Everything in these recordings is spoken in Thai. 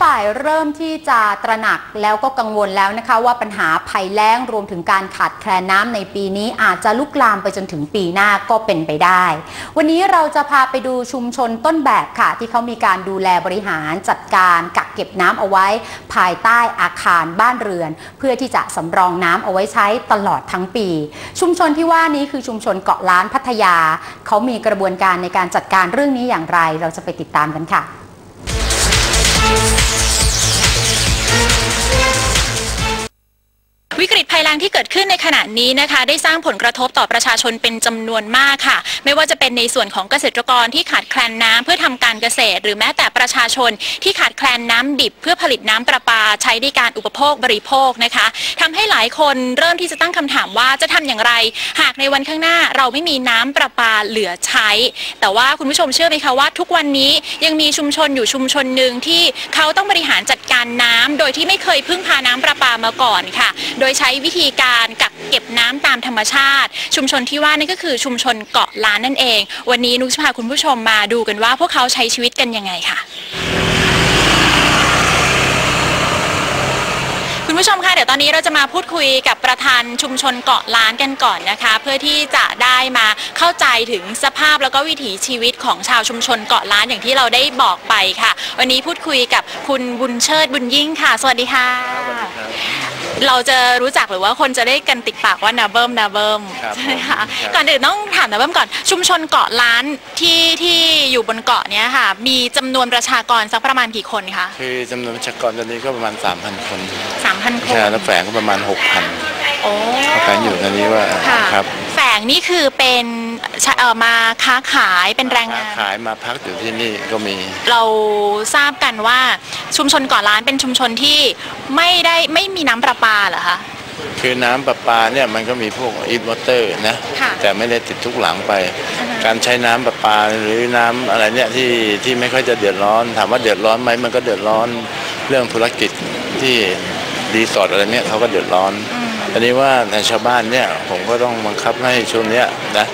ฝ่ายเริ่มที่จะตระหนักแล้วก็กังวลแล้วนะคะ ว่าปัญหาภัยแล้งรวมถึงการขาดแคลนน้ำในปีนี้อาจจะลุกลามไปจนถึงปีหน้าก็เป็นไปได้ วันนี้เราจะพาไปดูชุมชนต้นแบบค่ะ ที่เขามีการดูแลบริหารจัดการกักเก็บน้ำเอาไว้ ภายใต้อาคารบ้านเรือน เพื่อที่จะสำรองน้ำเอาไว้ใช้ตลอดทั้งปี ชุมชนที่ว่านี้คือชุมชนเกาะล้านพัทยา เขามีกระบวนการในการจัดการเรื่องนี้อย่างไร เราจะไปติดตามกันค่ะวิก งที่เกิดขึ้นในขณะนี้นะคะ ได้สร้างผลกระทบต่อประชาชนเป็นจำนวนมากค่ะ ไม่ว่าจะเป็นในส่วนของเกษตรกรที่ขาดแคลนน้ำเพื่อทำการเกษตร หรือแม้แต่ประชาชนที่ขาดแคลนน้ำดิบ เพื่อผลิตน้ำประปาใช้ในการอุปโภคบริโภคนะคะทำให้หลายคนเริ่มที่จะตั้งคำถามว่าจะทำอย่างไร หากในวันข้างหน้าเราไม่มีน้ำประปาเหลือใช้ แต่ว่าคุณผู้ชมเชื่อไหมคะว่า ทุกวันนี้ยังมีชุมชนอยู่ชุมชนหนึ่งที่เขาต้องบริหารจัดการน้ำโดยที่ไม่เคยพึ่งพาน้ำประปามาก่อนค่ะ โดยใช้วิธีการกักเก็บน้ำตามธรรมชาติ ชุมชนที่ว่านี่ก็คือชุมชนเกาะล้านนั่นเอง วันนี้นุกจะพาคุณผู้ชมมาดูกันว่าพวกเขาใช้ชีวิตกันยังไงค่ะคุณผู้ชมคะเดี๋ยวตอนนี้เราจะมาพูดคุยกับประธานชุมชนเกาะล้านกันก่อนนะคะ เพื่อที่จะได้มาเข้าใจถึงสภาพแล้วก็วิถีชีวิตของชาวชุมชนเกาะล้านอย่างที่เราได้บอกไปค่ะ วันนี้พูดคุยกับคุณบุญเชิดบุญยิ่งค่ะ สวัสดีค่ะ เราจะรู้จักหรือว่าคนจะได้กันติดปากว่านาเบิมนาเบิมครับใช่ไหมคะครับ ก่อนอื่นต้องถามนาเบิมก่อน ชุมชนเกาะล้านที่ที่อยู่บนเกาะเนี้ยค่ะ มีจำนวนประชากรสักประมาณกี่คนคะคือจำนวนประชากรตอนนี้ก็ประมาณ 3,000 คนสามพันคน ใช่แล้วแฝงก็ประมาณ 6,000 โอ้แฝงอยู่ตอนนี้ว่าค่ะครับแฝงนี่คือเป็นชะเออมาค้าขายเป็นแรงงาน ขายมาพักอยู่ที่นี่ก็มี เราทราบกันว่าชุมชนเกาะล้านเป็นชุมชนที่ไม่ได้ไม่มีน้ำประปาเหรอคะ คือน้ำประปาเนี่ยมันก็มีพวกอีทวอเตอร์นะ ค่ะแต่ไม่ได้ติดทุกหลังไป อ่าฮะ การใช้น้ำประปาหรือน้ำอะไรเนี่ยที่ที่ไม่ค่อยจะเดือดร้อน ถามว่าเดือดร้อนไหมมันก็เดือดร้อนเรื่องธุรกิจที่รีสอร์ทอะไรเนี่ยเขาก็เดือดร้อนต อนนี้ว่าในชาวบ้านเนี่ยผมก็ต้องบังคับให้ช่วงเนี้ยนะ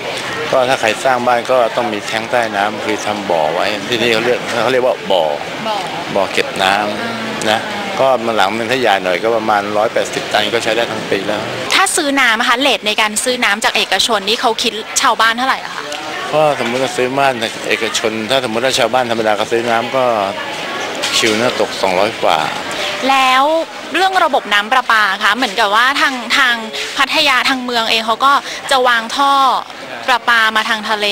ก็ถ้าใครสร้างบ้านก็ต้องมีแท้งใต้น้ำคือทำบ่อไว้ที่นี่เขาเรียกเขาเรียกว่าบ่อบอกบ่อเก็บน้ำนะก็มันหลังมันถ้าใหญ่หน่อยก็ประมาณ 180 ตันก็ใช้ได้ทั้งปีแล้ว ถ้าซื้อน้ำนะคะเลทในการซื้อน้ำจากเอกชนนี่เขาคิดชาวบ้านเท่าไหร่อะคะก็สมมติว่าซื้อบ้านจากเอกชน ถ้าสมมติว่าชาวบ้านธรรมดาก็ซื้อน้ำก็คิวน่าตก 200กว่า แล้วเรื่องระบบน้ำประปาคะเหมือนกับว่าทางทางพัทยาทางเมืองเองเขาก็จะวางท่อประปามาทางทะเล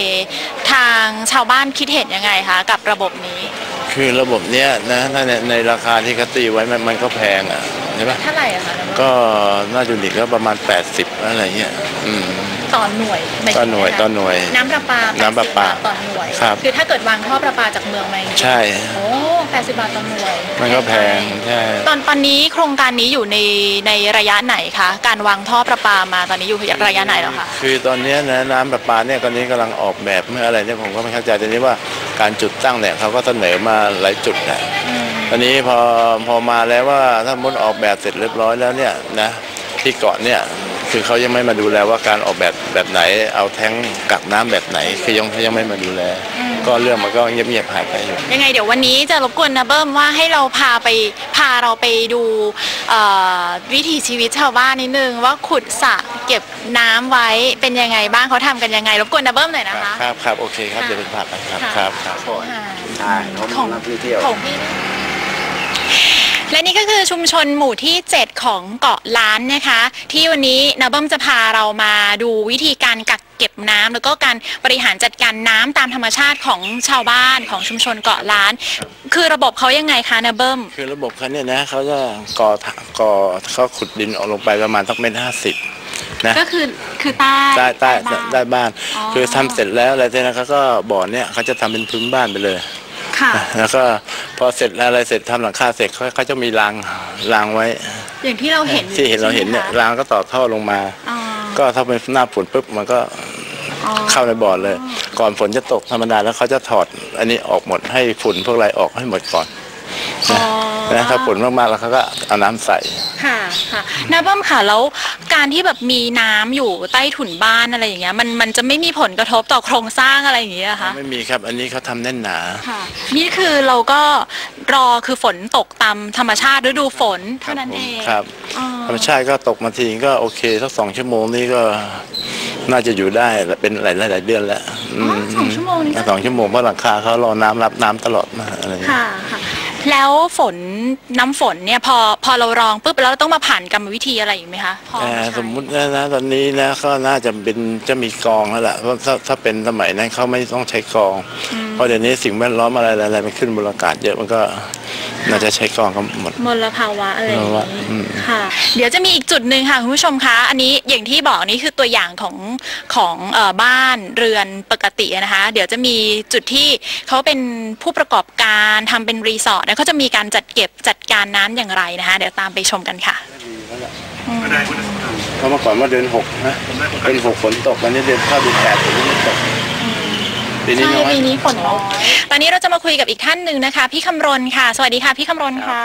ทางชาวบ้านคิดเห็นยังไงคะกับระบบนี้ คือระบบเนี้ยนะถ้าในในราคาที่เขาตีไว้มันมันก็แพงอะ ใช่ปะเท่าไหร่อะคะก็น่าจะอยู่ก็ประมาณ 80อะไรเงี้ยอืม ต่อหน่วยไม่ต่อหน่วยต่อหน่วยน้ำประปาน้ำประปา80บทต่อหน่วยครับคือถ้าเกิดวางท่อประปาจากเมืองมาจริงๆใช่ โอ้80บาทต่อหน่วยมันก็แพงใช่ ตอนตอนนี้โครงการนี้อยู่ในในระยะไหนคะ การวางท่อประปามาตอนนี้อยู่ระยะไหนแล้วคะ คือตอนเนี้ยนะน้ำประปาเนี่ยตอนนี้กำลังออกแบบเมื่ออะไรเนี่ยผมก็ไม่เข้าใจตอนนี้ว่า การจุดตั้งเนี่ยเขาก็เสนอมาหลายจุดนะตอนนี้พอพอมาแล้วว่าถ้ามุดออกแบบเสร็จเรียบร้อยแล้วเนี่ยนะที่เกาะเนี่ยคือเขายังไม่มาดูแลว่าการออกแบบแบบไหน เอาแท้งกักน้ำแบบไหน คือยังยังไม่มาดูแล ก็เรื่องมันก็เงียบๆหายไปอยู่ยังไงเดี๋ยววันนี้จะรบกวนนะเบิ้มว่าให้เราพาไปพาเราไปดูเอ่อวิถีชีวิตชาวบ้านนิดนึงว่าขุดสระ เก็บน้ำไว้เป็นยังไงบ้างเขาทำกันยังไงรบกวนนะเบิ้มหน่อยนะคะ ครับครับโอเคครับค่ะ เดี๋ยวเป็นภาพครับค่ะครับครับ ค่ะ ใช่เขาของนักท่องเที่ยว ของพี่และนี่ก็คือชุมชนหมู่ที่ 7 ของเกาะล้านนะคะ ที่วันนี้นาเบิ้มจะพาเรามาดูวิธีการกักเก็บน้ำแล้วก็การบริหารจัดการน้ำตามธรรมชาติของชาวบ้านของชุมชนเกาะล้าน คือระบบเขายังไงคะนาเบิ้ม คือระบบเขาเนี่ยนะเขาจะก่อถก่อเขาขุดดินออกลงไปประมาณสักเมตรห้าสิบ นะก็คือคือใต้ใต้ใต้บ้านใต้บ้านอ๋อคือทำเสร็จแล้วอะไรเสร็จแล้วเขาก็บ่อเนี่ยเขาจะทำเป็นพื้นบ้านไปเลยค่ะแล้วก็พอเสร็จอะไรเสร็จทำหลังคาเสร็จเขาเขาจะมีรางรางไว้ อย่างที่เราเห็นที่เห็นเราเห็นเนี่ยใช่ไหมคะรางก็ต่อท่อลงมาอ๋อก็ถ้าเป็นหน้าฝนปุ๊บมันก็อ๋อเข้าในบ่อเลย ก่อนฝนจะตกธรรมดาแล้วเขาจะถอด อันนี้ออกหมดให้ฝุ่นพวกอะไรออกให้หมดก่อนอ๋อ นะถ้าฝนมากๆแล้วเขาก็เอาน้ำใส่ ค่ะค่ะน้าเบิ้มค่ะแล้วการที่แบบมีน้ำอยู่ใต้ถุนบ้านอะไรอย่างเงี้ยมันมันจะไม่มีผลกระทบต่อโครงสร้างอะไรอย่างเงี้ยเหรอคะ ไม่มีครับอันนี้เขาทำแน่นหนา ค่ะนี่คือเราก็รอคือฝนตกตามธรรมชาติฤดูฝนเท่านั้นเองครับอ๋อธรรมชาติก็ตกมาทีก็โอเคสักสองชั่วโมงนี่ก็น่าจะอยู่ได้เป็นหลายหลายๆเดือนแล้วอ๋อสองชั่วโมงนี่ก็สองชั่วโมงเพราะหลังคาเขารอน้ำรับน้ำตลอดมาอะไรอย่างเงี้ย ค่ะค่ะ แล้วฝนน้ำฝนเนี่ยพอพอเรารองปุ๊บแล้วเราต้องมาผ่านกรรมวิธีอะไรอีกไหมคะพอแต่มาใช้สมมุตินะนะตอนนี้นะก็น่าจะเป็นจะมีกองแล้วล่ะเพราะถ้าถ้าเป็นสมัยนั้นเขาไม่ต้องใช้กอง เพราะเดี๋ยวนี้สิ่งแวดล้อมอะไรอะไรมันขึ้นบนอากาศเยอะมันก็น่าจะใช้กองกันหมด มลภาวะอะไรอย่างมลภาวะนี้อืม ค่ะ เดี๋ยวจะมีอีกจุดหนึ่งค่ะคุณผู้ชมคะ อันนี้อย่างที่บอกนี่คือตัวอย่างของของเอ่อบ้านเรือนปกตินะคะ เดี๋ยวจะมีจุดที่เขาเป็นผู้ประกอบการทำเป็นรีสอร์ทแล้วเขาจะมีการจัดเก็บจัดการน้ำอย่างไรนะคะ เดี๋ยวตามไปชมกันค่ะเพราะเมื่อก่อนว่าเดือนหกนะเดือนหกฝนตกวันนี้เดือนเข้าเดือนแปดฝนไม่ตก ปีนี้ใช่น้อยปีนี้ฝนน้อยตอนนี้เราจะมาคุยกับอีกท่านหนึ่งนะคะ พี่คำรณค่ะ สวัสดีค่ะ พี่คำรณค่ะ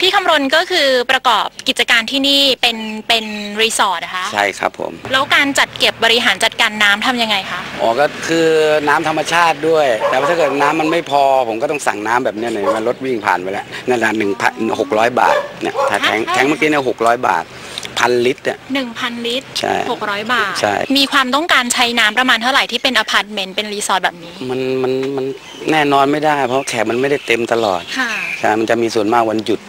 พี่คำรณก็คือประกอบกิจการที่นี่เป็นเป็นรีสอร์ทนะคะใช่ครับผมแล้วการจัดเก็บบริหารจัดการน้ำทำยังไงคะอ๋อก็คือน้ำธรรมชาติด้วย แต่ว่าถ้าเกิดน้ำมันไม่พอ ผมก็ต้องสั่งน้ำแบบเนี้ยเลยมันรถวิ่งผ่านไปแล้วนั่นแหละหนึ่งพันหกร้อยบาทเนี่ยถ้าแทงฮะแทงเมื่อกี้เนี่ยหกร้อยบาท พันลิตรเนี่ย1,000ลิตรใช่600บาท ใช่ มีความต้องการใช้น้ำประมาณเท่าไหร่ที่เป็นอพาร์ตเมนต์เป็นรีสอร์ทแบบนี้ มันมันมันแน่นอนไม่ได้ เพราะแขกมันไม่ได้เต็มตลอด ค่ะ ใช่ มันจะมีส่วนมากวันหยุด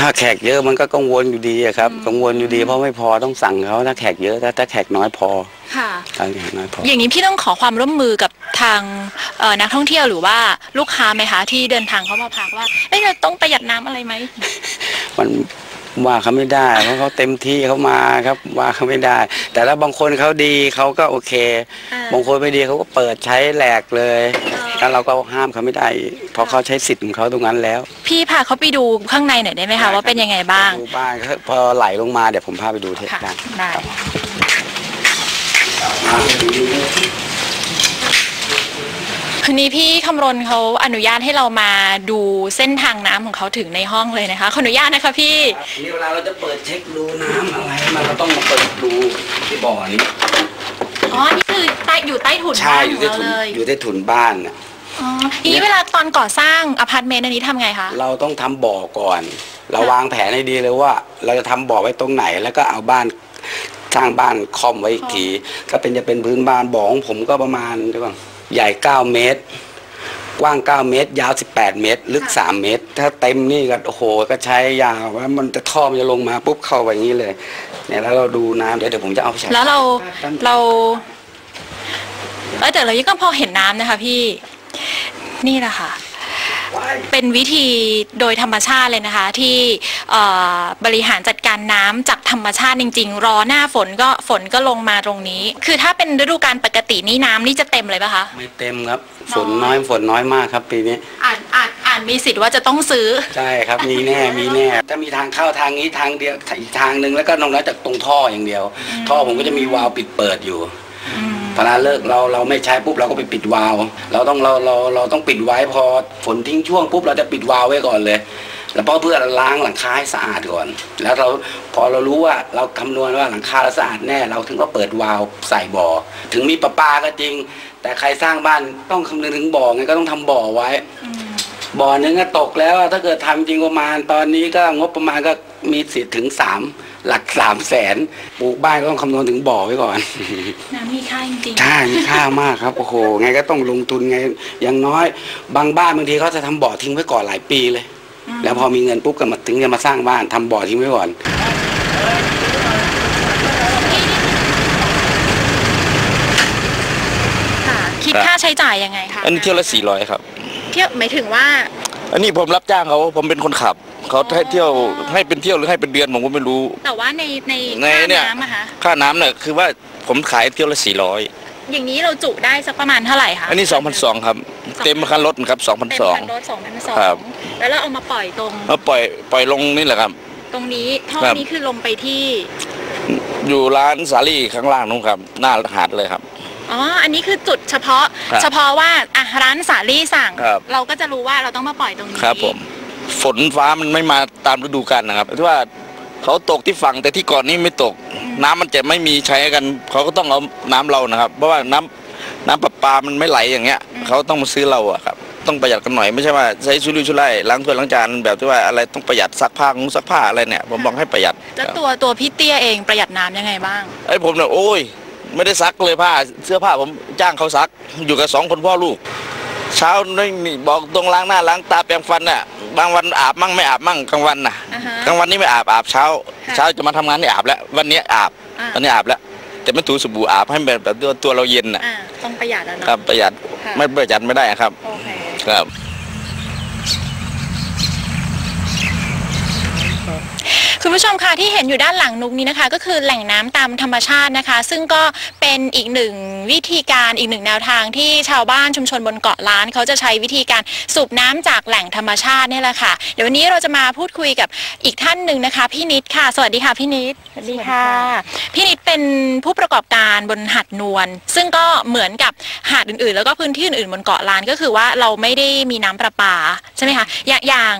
ถ้าแขกเยอะมันก็กังวลอยู่ดีอะครับ กังวลอยู่ดีเพราะไม่พอต้องสั่งเขาถ้าแขกเยอะ ถ้าถ้าแขกน้อยพอค่ะ ถ้าแขกน้อยพอ อย่างนี้พี่ต้องขอความร่วมมือกับทางเอ่อนักท่องเที่ยวหรือว่าลูกค้าไหมคะที่เดินทางเข้ามาพักว่าเอ้ยเราต้องประหยัดน้ำอะไรไหม มัน ว่าเขาไม่ได้เพราะเขาเต็มที่เขามาครับ ว่าเขาไม่ได้ แต่ถ้าบางคนเขาดีเขาก็โอเคอ่าบางคนไม่ดีเขาก็เปิดใช้แหลกเลยอ่าแล้วเราก็ห้ามเขาไม่ได้อีกเพราะเขาใช้สิทธิ์ของเขาตรงนั้นแล้ว พี่พาเขาไปดูข้างในหน่อยได้ไหมคะว่าเป็นยังไงบ้างดูบ้านเขาพอไหลลงมาเดี๋ยวผมพาไปดูเทปค่ะได้ ได้คืนนี้พี่คำรณเขาอนุญาตให้เรามาดูเส้นทางน้ำของเขาถึงในห้องเลยนะคะขออนุญาตนะคะพี่นี่เวลาเราจะเปิดเช็คดูน้ำอะไร มันเราต้องมาเปิดดูที่บ่อนี้อ๋อนี่คือใต้อยู่ใต้ถุนใช่บ้านอขอยู่งใต้เราถุนเลยอยู่ใต้ถุนบ้านน่ะอ๋อทีนี้เวลาตอนก่อสร้างอพาร์ตเมนต์อันนี้ทำไงคะเราต้องทำบ่อก่อน เราวางแผนให้ดีเลยว่า เราจะทำบ่อไว้ตรงไหน แล้วก็เอาบ้านสร้างบ้านคอมไว้อีกทีก็เป็นจะเป็นพื้นบ้านบ่อของผมก็ประมาณเดี๋ยวก่อน ใหญ่ 9 เมตร กว้าง 9 เมตร ยาว 18 เมตร ลึก 3 เมตร ถ้าเต็มนี่ก็โอ้โหก็ใช้ยาวว่ามันจะท่อมันจะลงมาปุ๊บเข้าไปอย่างนี้เลยเนี่ยแล้วเราดูน้ำเดี๋ยวเดี๋ยวผมจะเอาไปใช้แล้วเราเราเออแต่เรายังก็พอเห็นน้ำนะคะพี่ นี่แหละค่ะ เป็นวิธีโดยธรรมชาติเลยนะคะ ที่เอ่อบริหารจัดการน้ำจากธรรมชาติจริง ๆ รอหน้าฝนก็ฝนก็ลงมาตรงนี้ คือถ้าเป็นฤดูกาลปกตินี่น้ำนี่จะเต็มเลยปะคะไม่เต็มครับฝนน้อยฝนน้อยมากครับปีนี้อ่านอ่านอ่านมีสิทธิ์ว่าจะต้องซื้อ ใช่ครับมีแน่มีแน่ถ้ามีทางเข้าทางนี้ทางเดียวอีกทางหนึ่งแล้วก็นอกนั้นจากตรงท่ออย่างเดียว ท่อผมก็จะมีวาล์วปิดเปิดอยู่ พอเวลาเลิกเราเราไม่ใช้ปุ๊บเราก็ไปปิดวาล์วเราต้องเราเราเราต้องปิดไว้พอฝนทิ้งช่วงปุ๊บเราจะปิดวาล์วไว้ก่อนเลย แล้วเพราะเพื่อล้างหลังคาให้สะอาดก่อน แล้วเราพอเรารู้ว่าเราคำนวณว่าหลังคาเราสะอาดแน่ เราถึงก็เปิดวาล์วใส่บ่อ ถึงมีประปาก็จริง แต่ใครสร้างบ้านต้องคำนึงถึงบ่อไงก็ต้องทำบ่อไว้บ่อนึงก็ตกแล้วถ้าเกิดทำจริงประมาณตอนนี้ก็งบประมาณก็มีสิทธิ์ถึงสาม หลักสามแสนปลูกบ้านก็ต้องคำนวณถึงบ่อไว้ก่อนน้ำมีค่าจริงใช่มีค่ามากครับโอ้โหไงก็ต้องลงทุนไงอย่างน้อย บางบ้านบางทีเขาจะทำบ่อทิ้งไว้ก่อนหลายปีเลย แล้วพอมีเงินปุ๊บก็มาถึงจะมาสร้างบ้านทำบ่อทิ้งไว้ก่อนๆค่ะคิดค่าใช้จ่ายยังไงคะอันนี้เที่ยวละสี่ร้อยครับ เที่ยวหมายถึงว่า อันนี้ผมรับจ้างเขาผมเป็นคนขับเขาให้เที่ยวให้เป็นเที่ยวหรือให้เป็นเดือนผมก็ไม่รู้ แต่ว่าในในในค่าเนี่ยน้ำอะคะค่าน้ำเนี่ยคือว่าผมขายเที่ยวละสี่ร้อยอย่างนี้เราจุได้สักประมาณเท่าไหร่คะอันนี้สองพันสองครับ เต็มคันรถครับสองพันเต็มสองคันรถสองพันสองครับแล้วเราเอามาปล่อยตรงแล้วปล่อยปล่อยลงนี่แหละครับ ตรงนี้ท่อครับ นี้คือลงไปที่ อยู่ร้านสาลี่ข้างล่างนู้นครับ หน้าหาดเลยครับ อ๋อ อันนี้คือจุดเฉพาะ ครับเฉพาะว่าอะร้านสาลี่สั่ง ครับ เราก็จะรู้ว่าเราต้องมาปล่อยตรงนี้ครับผมอฝนฟ้ามันไม่มาตามฤดูกาลนะครับที่ว่าเขาตกที่ฝั่งแต่ที่เก่อนนี้ไม่ตก น้ำมันจะไม่มีใช้กัน เขาก็ต้องเอาน้ำเรานะครับ เพราะว่าน้ำน้ำประปามันไม่ไหลอย่างเงี้ย เขาต้องมาซื้อเราอะครับ ต้องประหยัดกันหน่อยไม่ใช่ว่าใช้ชุรุ่ยชุร่ายล้างถ้วยล้างจานแบบที่ว่าอะไรต้องประหยัดซักผ้าของซักผ้าอะไรเนี่ยผมบอกให้ประหยัดแล้วตัวตัวพี่เตี้ยเองประหยัดน้ำยังไงบ้าง ไอ้ผมเนี่ยโอ้ย ไม่ได้ซักเลยผ้าเสื้อผ้าผมจ้างเขาซัก อยู่กับสองคนพ่อลูก เช้านี่นี่บอกตรงล้างหน้าล้างตาแปรงฟันน่ะบางวันอาบมั่งไม่อาบมั่งกลางวันน่ะอ่าฮะกลางวันนี่ไม่อาบอาบเช้าค่ะเช้าจะมาทำงานนี่อาบแล้ว วันนี้อาบอ่าวันนี้อาบแล้วแต่ไม่ถูสบู่อาบให้แบบแบบตัวตัวเราเย็นน่ะอ่าต้องประหยัดอะเนาะครับประหยัดค่ะไม่ประหยัดไม่ได้ครับโอเคครับ คุณผู้ชมคะที่เห็นอยู่ด้านหลังนุกนี้นะคะ ก็คือแหล่งน้ำตามธรรมชาตินะคะ ซึ่งก็เป็นอีกหนึ่งวิธีการอีกหนึ่งแนวทางที่ชาวบ้านชุมชนบนเกาะล้าน เขาจะใช้วิธีการสูบน้ำจากแหล่งธรรมชาตินี่แหละค่ะ เดี๋ยววันนี้เราจะมาพูดคุยกับอีกท่านหนึ่งนะคะ พี่นิดค่ะ สวัสดีค่ะพี่นิดสวัสดีค่ะ พี่นิดเป็นผู้ประกอบการบนหาดนวลซึ่งก็เหมือนกับหาดอื่นๆ แล้วก็พื้นที่อื่นๆบนเกาะล้านก็คือว่าเราไม่ได้มีน้ำประปาใช่ไหมคะอย่าง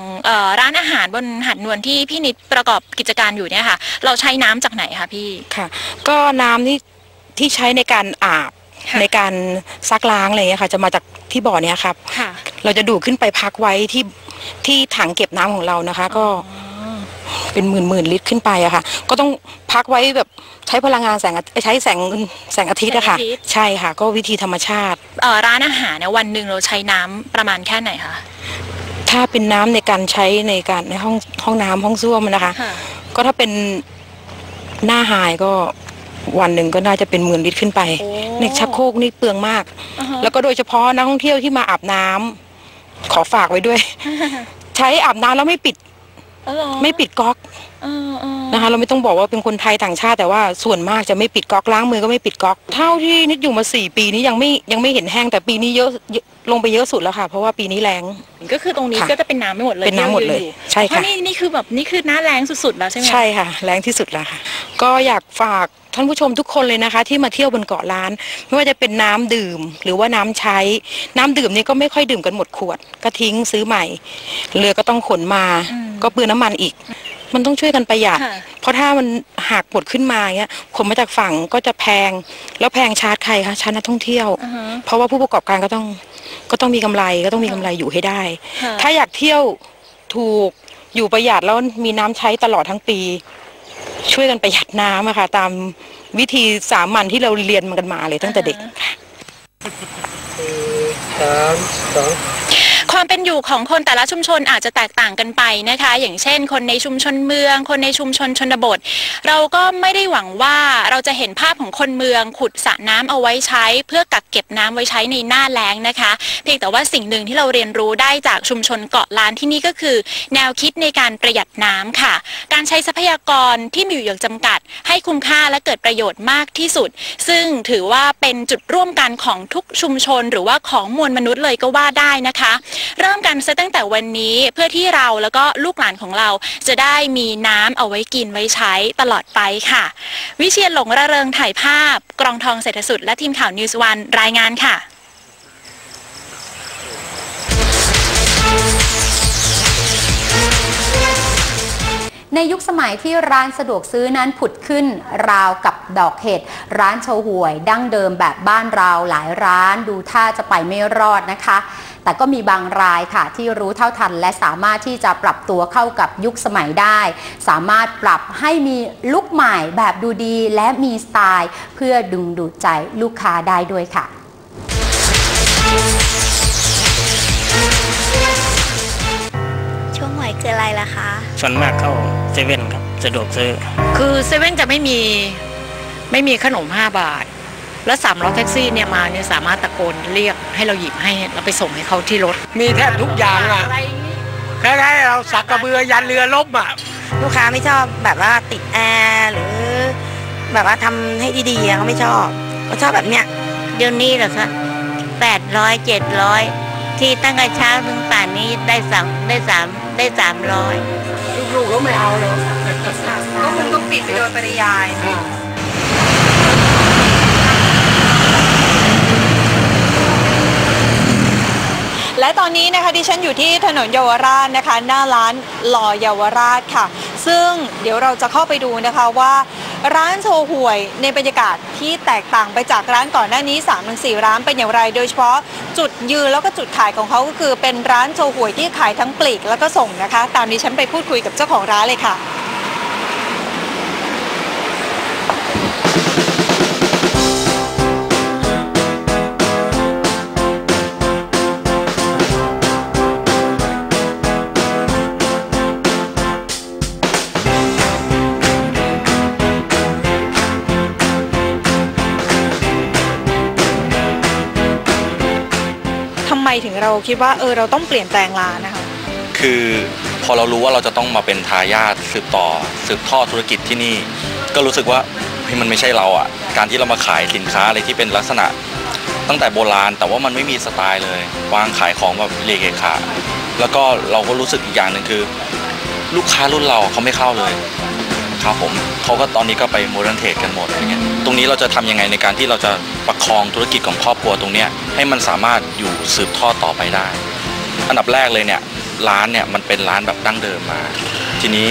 ร้านอาหารบนหาดนวลที่พี่นิดประกอบกิจการอยู่เนี่ยค่ะ เราใช้น้ำจากไหนคะพี่ ค่ะ ก็น้ำที่ที่ใช้ในการอาบค่ะ ในการซักล้างอะไรอย่างเงี้ยค่ะ จะมาจากที่บ่อเนี้ยครับ ค่ะเราจะดูดขึ้นไปพักไว้ที่ที่ถังเก็บน้ำของเรานะคะ ก็เป็นหมื่นหมื่นลิตรขึ้นไปอะค่ะ ก็ต้องพักไว้แบบใช้พลังงานแสงอาใช้แสงแสงอาทิตย์อะค่ะ แสงอาทิตย์ ใช่ค่ะ ก็วิธีธรรมชาติ เอ่อร้านอาหารเนี่ยวันหนึ่งเราใช้น้ำประมาณแค่ไหนคะ ถ้าเป็นน้ำในการใช้ในการในห้องห้องน้ำห้องส้วมนะคะค่ะก็ถ้าเป็นหน้าไฮก็วันหนึ่งก็น่าจะเป็นหมื่นลิตรขึ้นไปโอ้ในชักโครกนี่เปลืองมากอ่าฮะแล้วก็โดยเฉพาะนักท่องเที่ยวที่มาอาบน้ำขอฝากไว้ด้วย ใช้อาบน้ำแล้วไม่ปิดเออเหรอไม่ปิดก๊อกเออเออนะคะ เราไม่ต้องบอกว่าเป็นคนไทยต่างชาติแต่ว่าส่วนมากจะไม่ปิดก๊อกล้างมือก็ไม่ปิดก๊อกเท่าที่นิดอยู่มาสี่ปีนี้ยังไม่ยังไม่เห็นแห้งแต่ปีนี้เยอะเยอะลงไปเยอะสุดแล้วค่ะ เพราะว่าปีนี้แรง ก็คือตรงนี้ค่ะก็จะเป็นน้ำไม่หมดเลยเป็นน้ำหมดเลยที่ราอใช่ค่ะ เพราะนี่นี่คือแบบนี่คือหน้าแรงสุดๆแล้วใช่ไหม ใช่ค่ะ แรงที่สุดแล้วค่ะ ก็อยากฝากท่านผู้ชมทุกคนเลยนะคะ ที่มาเที่ยวบนเกาะล้าน ไม่ว่าจะเป็นน้ำดื่มหรือว่าน้ำใช้ น้ำดื่มนี่ก็ไม่ค่อยดื่มกันหมดขวด ก็ทิ้งซื้อใหม่ เรือก็ต้องขนมา ก็เปลืองน้ำมันอีก มันต้องช่วยกันประหยัดค่ะเพราะถ้ามันหักหมดขึ้นมาเงี้ยขนมาจากฝั่งก็จะแพง แล้วแพงชาร์จใครคะชาร์จนักท่องเที่ยวอ่าฮะเพราะว่าผู้ประกอบการก็ต้องก็ต้องมีกำไรก็ต้องมีกำไรอยู่ให้ได้ค่ะถ้าอยากเที่ยวถูกอยู่ประหยัดแล้วมีน้ำใช้ตลอดทั้งปี ช่วยกันประหยัดน้ำอะค่ะตามวิธีสามัญที่เราเรียนมากันมาเลยตั้งแต่เด็กค่ะ ความเป็นอยู่ของคนแต่ละชุมชนอาจจะแตกต่างกันไปนะคะ อย่างเช่น คนในชุมชนเมือง คนในชุมชนชนบท เราก็ไม่ได้หวังว่าเราจะเห็นภาพของคนเมืองขุดสระน้ำเอาไว้ใช้ เพื่อกักเก็บน้ำไว้ใช้ในหน้าแล้งนะคะ เพียงแต่ว่าสิ่งหนึ่งที่เราเรียนรู้ได้จากชุมชนเกาะล้านที่นี่ก็คือ แนวคิดในการประหยัดน้ำค่ะ การใช้ทรัพยากรที่มีอยู่อย่างจำกัด ให้คุ้มค่าและเกิดประโยชน์มากที่สุด ซึ่งถือว่าเป็นจุดร่วมกันของทุกชุมชน หรือว่าของมวลมนุษย์เลยก็ว่าได้นะคะเริ่มกันซะตั้งแต่วันนี้เพื่อที่เราแล้วก็ลูกหลานของเราจะได้มีน้ำเอาไว้กินไว้ใช้ตลอดไปค่ะ วิเชียนหลงระเริงถ่ายภาพ กรองทองเศรษฐสุดและทีมข่าวนิวส์วันรายงานค่ะในยุคสมัยที่ร้านสะดวกซื้อนั้นผุดขึ้นราวกับดอกเห็ดร้านโชห่วย ดั้งเดิมแบบบ้านเราหลายร้านดูท่าจะไปไม่รอดนะคะ แต่ก็มีบางรายค่ะที่รู้เท่าทัน และสามารถที่จะปรับตัวเข้ากับยุคสมัยได้ สามารถปรับให้มีลุคใหม่แบบดูดีและมีสไตล์ เพื่อดึงดูดใจลูกค้าได้ด้วยค่ะช่วงหวยคืออะไรล่ะคะ ส่วนมากเข้าเซเว่นครับ สะดวกซื้อ คือเซเว่นจะไม่มีไม่มีขนม 5 บาท แล้วสามล้อแท็กซี่เนี่ยมาเนี่ยสามารถตะโกนเรียกให้เราหยิบให้เราไปส่งให้เขาที่รถ มีแทบทุกอย่างอะคล้ายๆเราสักกระเบือยันเรือลบอะลูกค้าไม่ชอบแบบว่าติดแอร์หรือ แบบว่าทำให้ดีๆอะเขาไม่ชอบเขาชอบแบบเนี้ยเดี๋ยวนี้เหรอคะแปดร้อยเจ็ดร้อยที่ตั้งแต่เช้าถึงป่านนี้ได้สามได้สามได้สามร้อยลูกๆเขาไม่เอาเลยก็คงต้องปิดไปโดยปริยาย และตอนนี้นะคะดิฉันอยู่ที่ถนนเยาวราชนะคะ หน้าร้านหล่อเยาวราชค่ะ ซึ่งเดี๋ยวเราจะเข้าไปดูนะคะว่าร้านโชห่วยในบรรยากาศที่แตกต่างไปจากร้านก่อนหน้านี้3ามถึงสร้านเป็นอย่างไร โดยเฉพาะจุดยืนแล้วก็จุดขายของเขาก็คือเป็นร้านโชห่วยที่ขายทั้งปลีกแล้วก็ส่งนะคะ ตามดิฉันไปพูดคุยกับเจ้าของร้านเลยค่ะ ถึงเราคิดว่าเออเราต้องเปลี่ยนแปลงร้านนะคะ คือพอเรารู้ว่าเราจะต้องมาเป็นทายาทสืบต่อ สืบทอดธุรกิจที่นี่ ก็รู้สึกว่าเฮ้ยมันไม่ใช่เราอะ การที่เรามาขายสินค้าอะไรที่เป็นลักษณะ ตั้งแต่โบราณ แต่ว่ามันไม่มีสไตล์เลยวางขายของแบบเลเกะขะแล้วก็เราก็รู้สึกอีกอย่างหนึ่งคือ ลูกค้ารุ่นเราเขาไม่เข้าเลย ครับผมเขาก็ตอนนี้ก็ไปโมเดิร์นเทรดกันหมดอะไรเงี้ยตรงนี้เราจะทำยังไงในการที่เราจะประคองธุรกิจของครอบครัวตรงเนี้ยให้มันสามารถอยู่สืบทอดต่อไปได้ อันดับแรกเลยเนี่ยร้านเนี่ยมันเป็นร้านแบบดั้งเดิมมา ทีนี้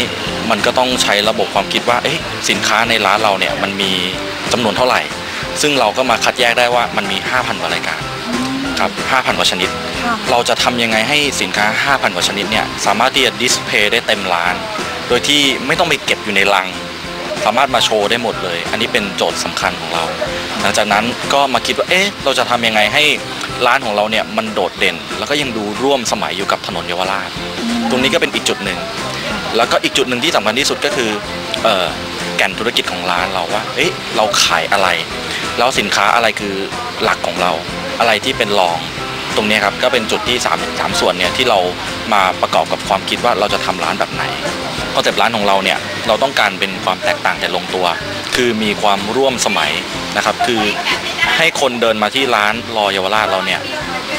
มันก็ต้องใช้ระบบความคิดว่าเอ๊ะสินค้าในร้านเราเนี่ยมันมีจำนวนเท่าไหร่ ซึ่งเราก็มาคัดแยกได้ว่ามันมี 5,000กว่ารายการครับ5,000กว่าชนิด เราจะทำยังไงให้สินค้า 5,000กว่าชนิดเนี่ยสามารถที่จะดิสเพย์ได้เต็มร้าน โดยที่ไม่ต้องไปเก็บอยู่ในลัง สามารถมาโชว์ได้หมดเลย อันนี้เป็นโจทย์สำคัญของเรา หลังจากนั้นก็มาคิดว่าเอ๊ะเราจะทำยังไงให้ร้านของเราเนี่ยมันโดดเด่น แล้วก็ยังดูร่วมสมัยอยู่กับถนนเยาวราช ตรงนี้ก็เป็นอีกจุดหนึ่ง แล้วก็อีกจุดหนึ่งที่สำคัญที่สุดก็คือออแก่นธุรกิจของร้านเราว่า เอ๊ะเราขายอะไร แล้วสินค้าอะไรคือหลักของเรา อะไรที่เป็นรองตรงนี้ครับก็เป็นจุดที่3ามสามส่วนเนี่ยที่เรามาประกอบกับความคิดว่าเราจะทำร้านแบบไหน คอนเซปต์ร้านของเราเนี่ยเราต้องการเป็นความแตกต่างแต่ลงตัว คือมีความร่วมสมัยนะครับ คือให้คนเดินมาที่ร้านรอเยาวราชเราเนี่ย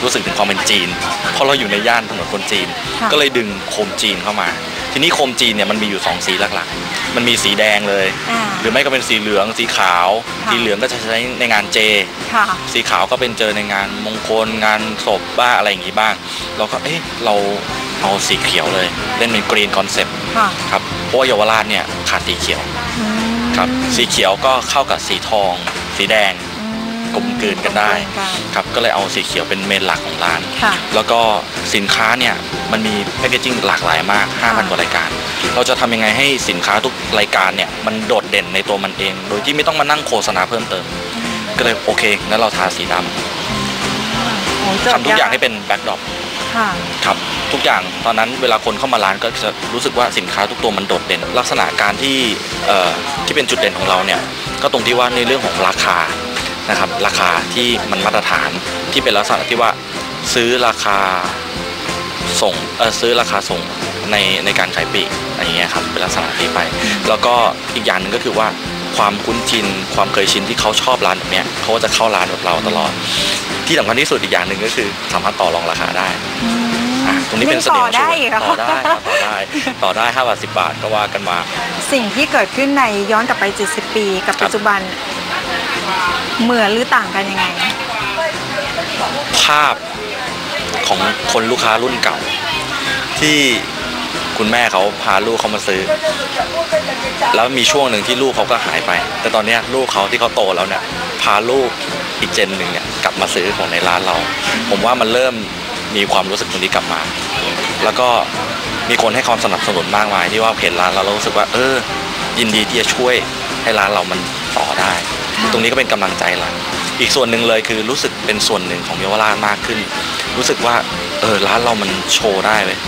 รู้สึกถึงความเป็นจีน เพราะเราอยู่ในย่านถนนคนจีนค่ะก็เลยดึงโคมจีนเข้ามา ทีนี้โคมจีนเนี่ยมันมีอยู่สองสีหลักๆ มันมีสีแดงเลย อ่า หรือไม่ก็เป็นสีเหลืองสีขาว ค่ะ สีเหลืองก็จะใช้ในงานเจ ค่ะ สีขาวก็เป็นเจอในงานมงคลงานศพบ้างอะไรอย่างงี้บ้าง เราก็เอ๊ะเราเอาสีเขียวเลย เล่นเป็นกรีนคอนเซปต์ค่ะครับเพราะว่าเยาวราชเนี่ยขาดสีเขียวครับ สีเขียวก็เข้ากับสีทอง สีแดง กลมกลืนกันได้ครับก็เลยเอาสีเขียวเป็นเมนหลักของร้านค่ะแล้วก็สินค้าเนี่ยมันมีแพคเกจิ้งหลากหลายมาก 5,000กว่ารายการ เราจะทำยังไงให้สินค้าทุกรายการเนี่ยมันโดดเด่นในตัวมันเอง โดยที่ไม่ต้องมานั่งโฆษณาเพิ่มเติม ก็เลยโอเคงั้นเราทาสีดำทำทุกอย่างให้เป็นแบ็คดรอปค่ะครับทุกอย่างตอนนั้นเวลาคนเข้ามาร้านก็จะรู้สึกว่าสินค้าทุกตัวมันโดดเด่น ลักษณะการที่เอ่อที่เป็นจุดเด่นของเราเนี่ยก็ตรงที่ว่าในเรื่องของราคา นะครับราคาที่มันมาตรฐานที่เป็นลักษณะที่ว่าซื้อราคาส่งเออซื้อราคาส่งในในการขายปลีกอะไรอย่างเงี้ยครับเป็นลักษณะที่ไป แล้วก็อีกอย่างหนึ่งก็คือว่าความคุ้นชินความเคยชินที่เขาชอบร้านแบบเนี้ยเขาก็จะเข้าร้านแบบเราตลอด ที่สำคัญที่สุดอีกอย่างหนึ่งก็คือสามารถต่อรองราคาได้อะตรงนี้เป็นเสน่ห์ของยังต่อได้ชุอีกเหรอต่อได้ครับต่อได้ต่อได้5บาท10บาทก็ว่ากันมา สิ่งที่เกิดขึ้นในย้อนกลับไป 70 ปี กับปัจจุบัน เหมือนหรือต่างกันยังไง ภาพของคนลูกค้ารุ่นเก่า ที่คุณแม่เขาพาลูกเขามาซื้อ แล้วมีช่วงหนึ่งที่ลูกเขาก็หายไป แต่ตอนนี้ลูกเขาที่เขาโตแล้วเนี่ยพาลูกอีกเจนหนึ่งเนี่ยกลับมาซื้อของในร้านเรา ผมว่ามันเริ่มมีความรู้สึกตรงนี้กลับมา แล้วก็มีคนให้ความสนับสนุนมากมายที่ว่าเห็นร้านเราแล้วรู้สึกว่า เออ ยินดีที่จะช่วยให้ร้านเรามันต่อได้ ตรงนี้ก็เป็นกำลังใจหลักอีกส่วนหนึ่งเลยคือรู้สึกเป็นส่วนหนึ่งของเยาวราชมากขึ้น รู้สึกว่าเออร้านเรามันโชว์ได้เว้ย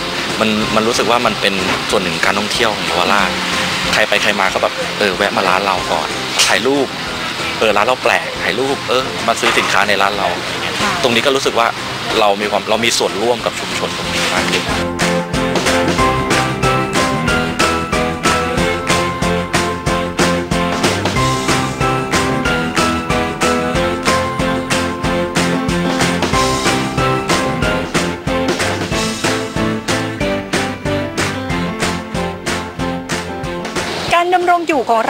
มันมันรู้สึกว่ามันเป็นส่วนหนึ่งการท่องเที่ยวของเยาวราชใครไปใครมาก็แบบเออแวะมาร้านเราก่อนถ่ายรูปเออร้านเราแปลกถ่ายรูปเออมาซื้อสินค้าในร้านเราอย่างเงี้ยตรงนี้ก็รู้สึกว่าเรามีความเรามีส่วนร่วมกับชุมชนตรงนี้มากขึ้น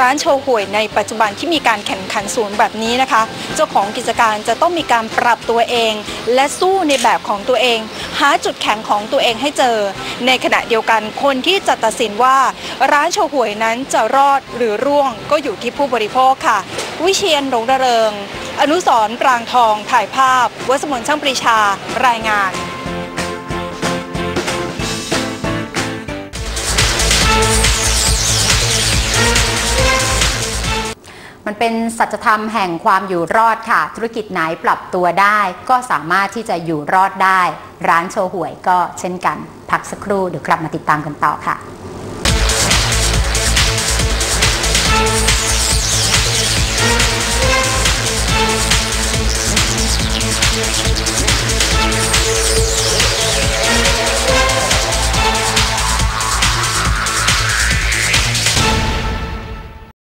ร้านโชห่วยในปัจจุบันที่มีการแข่งขันสูงแบบนี้นะคะ เจ้าของกิจการจะต้องมีการปรับตัวเอง และสู้ในแบบของตัวเอง หาจุดแข็งของตัวเองให้เจอ ในขณะเดียวกันคนที่จะตัดสินว่า ร้านโชห่วยนั้นจะรอดหรือร่วงก็อยู่ที่ผู้บริโภคค่ะ วิเชียนหลงระเริง อนุสรปรางทองถ่ายภาพ วัสมนช่างปรีชา รายงาน มันเป็นสัจธรรมแห่งความอยู่รอดค่ะ ธุรกิจไหนปรับตัวได้ ก็สามารถที่จะอยู่รอดได้ ร้านโชห่วยก็เช่นกัน พักสักครู่เดี๋ยวกลับมาติดตามกันต่อค่ะ